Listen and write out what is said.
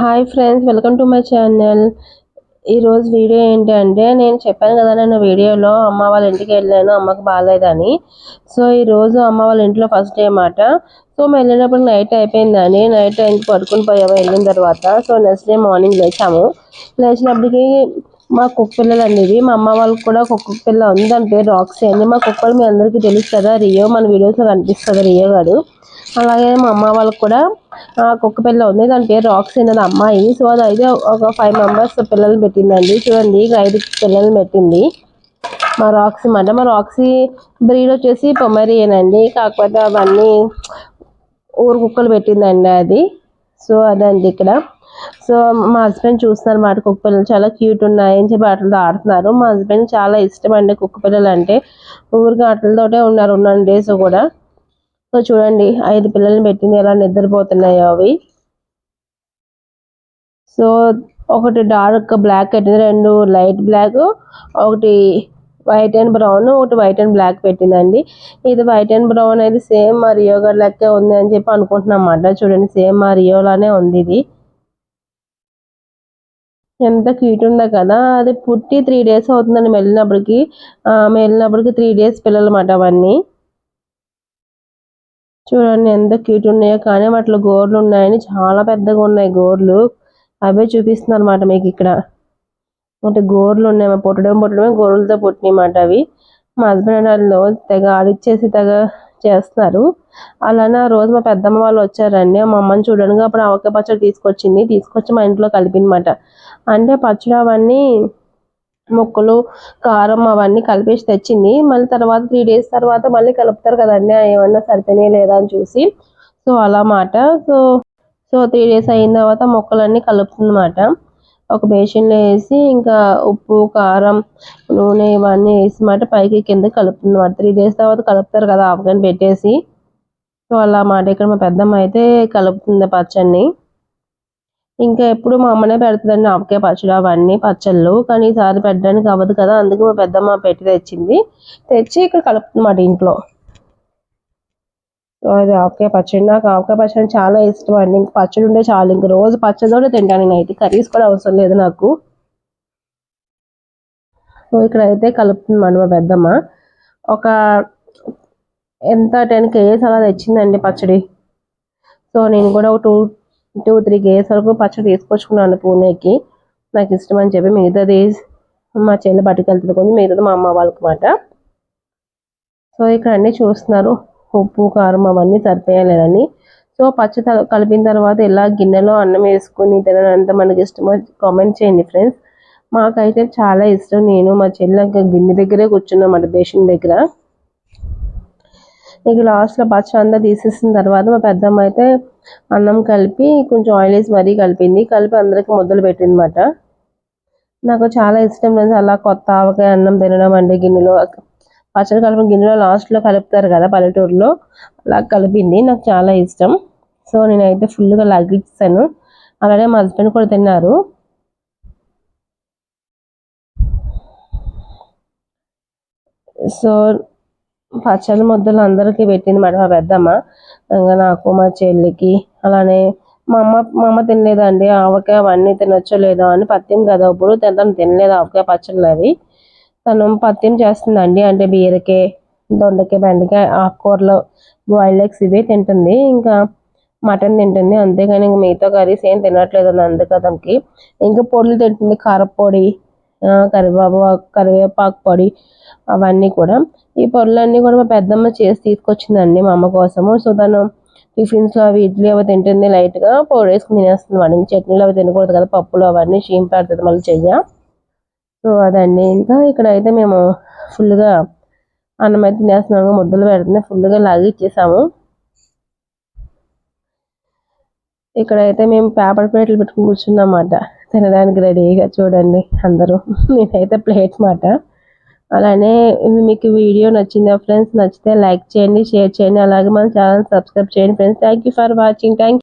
Hi friends welcome to my channel ఈరోజు video ఏంటంటే నేను చెప్పాను కదా నేను వీడియోలో అమ్మ వాళ్ళ ఇంటికి వెళ్ళాను అమ్మకి బాగాలేదని. సో ఈరోజు అమ్మ వాళ్ళ ఇంట్లో ఫస్ట్ డే మాట సో మేము వెళ్ళినప్పుడు నైట్ అయిపోయిందని నైట్ ఇంటికి పడుకుని పోయాము వెళ్ళిన తర్వాత. సో నెక్స్ట్ డే మార్నింగ్ లేచాము. లేచినప్పటికీ మా కుక్క పిల్లలు అనేది మా అమ్మ వాళ్ళకి కూడా కుక్క పిల్ల ఉంది దాని పేరు రాక్సీ అండి మా కుక్కలు మీ అందరికీ తెలుసు కదా రియో మన వీడియోస్లో కనిపిస్తుంది? రియో గారు అలాగే మా అమ్మ వాళ్ళకి కూడా కుక్క పిల్ల ఉంది. దాని పేరు రాక్స్ అనేది అమ్మాయి. సో అది అయితే ఒక ఫైవ్ మెంబర్స్ పిల్లలు పెట్టిందండి. చూడండి ఐదు పిల్లలు పెట్టింది. మా రాక్సీ మాట. మా రాక్సీ బ్రీడ్ వచ్చేసి పొమరియన్ కాకపోతే అవన్నీ ఊరు కుక్కలు పెట్టిందండి అది. సో అదండి ఇక్కడ. సో మా హస్బెండ్ చూస్తున్నారు మాట కుక్క పిల్లలు. చాలా క్యూట్ ఉన్నాయి అని చెప్పి ఆటలతో ఆడుతున్నారు. మా హస్బెండ్ చాలా ఇష్టం అండి కుక్క పిల్లలు అంటే ఊరికి ఆటలతోటే ఉన్నారు. ఉన్న డేస్ కూడా. సో చూడండి ఐదు పిల్లల్ని పెట్టింది. ఎలా నిద్రపోతున్నాయో అవి. సో ఒకటి డార్క్ బ్లాక్ పెట్టింది రెండు లైట్ బ్లాక్ ఒకటి వైట్ అండ్ బ్రౌన్ ఒకటి వైట్ అండ్ బ్లాక్ పెట్టిందండి. ఇది వైట్ అండ్ బ్రౌన్ అయితే సేమ్ మా రియో లెక్కే ఉంది అని చెప్పి అనుకుంటున్నాం అన్నమాట. చూడండి సేమ్ మా లానే ఉంది ఇది. ఎంత క్యూట్ ఉందో కదా. అది పుట్టి త్రీ డేస్ అవుతుందండి వెళ్ళినప్పటికి వెళ్ళినప్పటికి త్రీ డేస్ పిల్లలు అన్నమాట అవన్నీ. చూడండి ఎంత క్యూట్ ఉన్నాయో కానీ వాటిలో గోర్లు ఉన్నాయని చాలా పెద్దగా ఉన్నాయి గోర్లు. అవే చూపిస్తున్నారు అనమాట మీకు ఇక్కడ. అంటే గోర్లు ఉన్నాయి పుట్టడం పుట్టడమే గోర్లతో పుట్టినమాట అవి. మా హస్బెండ్ వాళ్ళు తెగ ఆడిచ్చేసి తెగ చేస్తున్నారు. అలానే ఆ రోజు మా పెద్దమ్మ వాళ్ళు వచ్చారండి. మా అమ్మని చూడడానికి అప్పుడు ఆవకాయ పచ్చడి తీసుకొచ్చింది. తీసుకొచ్చి మా ఇంట్లో కలిపిందన్నమాట. అంటే పచ్చడి అవన్నీ ముక్కలు కారం అవన్నీ కలిపేసి తెచ్చింది. మళ్ళీ తర్వాత త్రీ డేస్ తర్వాత మళ్ళీ కలుపుతారు కదండి. ఏమన్నా సరిపోయినాయి లేదా అని చూసి. సో అలా మాట. సో సో త్రీ డేస్ అయిన తర్వాత ముక్కలన్నీ కలుపుతుందన్నమాట. ఒక బేషన్లో వేసి ఇంకా ఉప్పు కారం నూనె ఇవన్నీ వేసి మాట పైకి కింద కలుపుతుందన్నమాట. త్రీ డేస్ తర్వాత కలుపుతారు కదా ఆఫ్ఘన్ పెట్టేసి. సో అలా మాట. ఇక్కడ మా పెద్దమ్మ అయితే కలుపుతుంది పచ్చడిని. ఇంకా ఎప్పుడు మా అమ్మనే పెడుతుందండి. ఆవకాయ పచ్చడి అవన్నీ పచ్చళ్ళు. కానీ ఈసారి పెట్టడానికి అవ్వదు కదా అందుకు మా పెద్దమ్మ పెట్టి తెచ్చింది. తెచ్చి ఇక్కడ కలుపుతుందన్నమాట ఇంట్లో. అది ఆవకాయ పచ్చడి. నాకు ఆవకాయ పచ్చడి చాలా ఇష్టం అండి. ఇంక పచ్చడి ఉంటే చాలు. ఇంక రోజు పచ్చడితోనే తింటాను నేను అయితే. కర్రీస్ కూడా అవసరం లేదు నాకు. సో ఇక్కడ అయితే కలుపుతుందన్నమాట మా పెద్దమ్మ. ఒక ఎంత టెన్ కేజీస్ అలా తెచ్చిందండి పచ్చడి. సో నేను కూడా ఒక టూ టూ త్రీ కేజీస్ వరకు పచ్చడి తీసుకొచ్చుకున్నాను పూణేకి. నాకు ఇష్టం అని చెప్పి మిగతాది మా చెల్లి పట్టుకెళ్తుంది కొంచెం మిగతాది మా అమ్మ వాళ్ళకి మాట సో ఇక్కడ అన్నీ చూస్తున్నారు. ఉప్పు కారం అవన్నీ సరిపోయలేదని. సో పచ్చి కలిపిన తర్వాత ఇలా గిన్నెలో అన్నం వేసుకుని తినడంత మనకి ఇష్టమో కామెంట్ చేయండి ఫ్రెండ్స్ మాకైతే చాలా ఇష్టం. నేను మా చెల్లి గిన్నె దగ్గరే కూర్చున్నామాట బేషన్ దగ్గర. ఇక లాస్ట్లో పచ్చడి అంతా తీసేసిన తర్వాత మా పెద్దమ్మ అయితే అన్నం కలిపి కొంచెం ఆయిల్ వేసి మరీ కలిపింది. కలిపి అందరికి ముద్దలు పెట్టిందన్నమాట. నాకు చాలా ఇష్టం లేదు అలా కొత్త ఆవకాయ అన్నం తినడం అంటే గిన్నెలో. పచ్చడి కలిపిన గిన్నెలో లాస్ట్లో కలుపుతారు కదా పల్లెటూరులో. అలా కలిపింది. నాకు చాలా ఇష్టం. సో నేనైతే ఫుల్గా లగ్గిస్తాను అలానే మా హస్బెండ్ కూడా తిన్నారు. సో పచ్చడి ముద్దలు అందరికీ పెట్టింది మేడం మా పెద్దమ్మ. ఇంకా నాకు మా చెల్లికి అలానే మా అమ్మ మా అమ్మ తినలేదండి. ఆవకాయ అవన్నీ తినొచ్చో లేదో అని పత్యం కదా ఇప్పుడు తను తినలేదు ఆవకాయ పచ్చళ్ళు అవి. తను పత్యం చేస్తుందండి. అంటే బీరకాయ దొండకాయ బెండకాయ ఆకుకూరలు బాయిల్డ్ ఎగ్స్ ఇవే తింటుంది. ఇంకా మటన్ తింటుంది. అంతేగాని ఇంకా మిగతా కర్రీస్ ఏం తినట్లేదు అని అతనికి ఇంకా పొడులు తింటుంది. కారపొడి కరివేపాకు కరివేపాకు పొడి అవన్నీ కూడా. ఈ పొరలన్నీ కూడా మా పెద్దమ్మ చేసి తీసుకొచ్చిందండి మా అమ్మ కోసము. సో తను టిఫిన్స్ అవి ఇడ్లీ అవి తింటుంది లైట్గా. పౌడర్ వేసుకుని తినేస్తుంది. వాడి చట్నీలు అవి తినకూడదు కదా పప్పులు అవన్నీ షీమ్ పెడుతుంది మళ్ళీ చెయ్య. సో అదండి. ఇంకా ఇక్కడ అయితే మేము ఫుల్గా అన్నం అయితే తినేస్తున్నాము. ముద్దలు పెడుతుంది. ఫుల్గా లాగి ఇచ్చేసాము. ఇక్కడైతే మేము పేపర్ ప్లేట్లు పెట్టుకుని కూర్చున్నమాట తినడానికి రెడీగా చూడండి అందరూ. నేనైతే ప్లేట్ మాట. అలానే మీకు వీడియో నచ్చిందా ఫ్రెండ్స్ నచ్చితే లైక్ చేయండి షేర్ చేయండి అలాగే మన ఛానల్ సబ్స్క్రైబ్ చేయండి friends. Thank for watching thank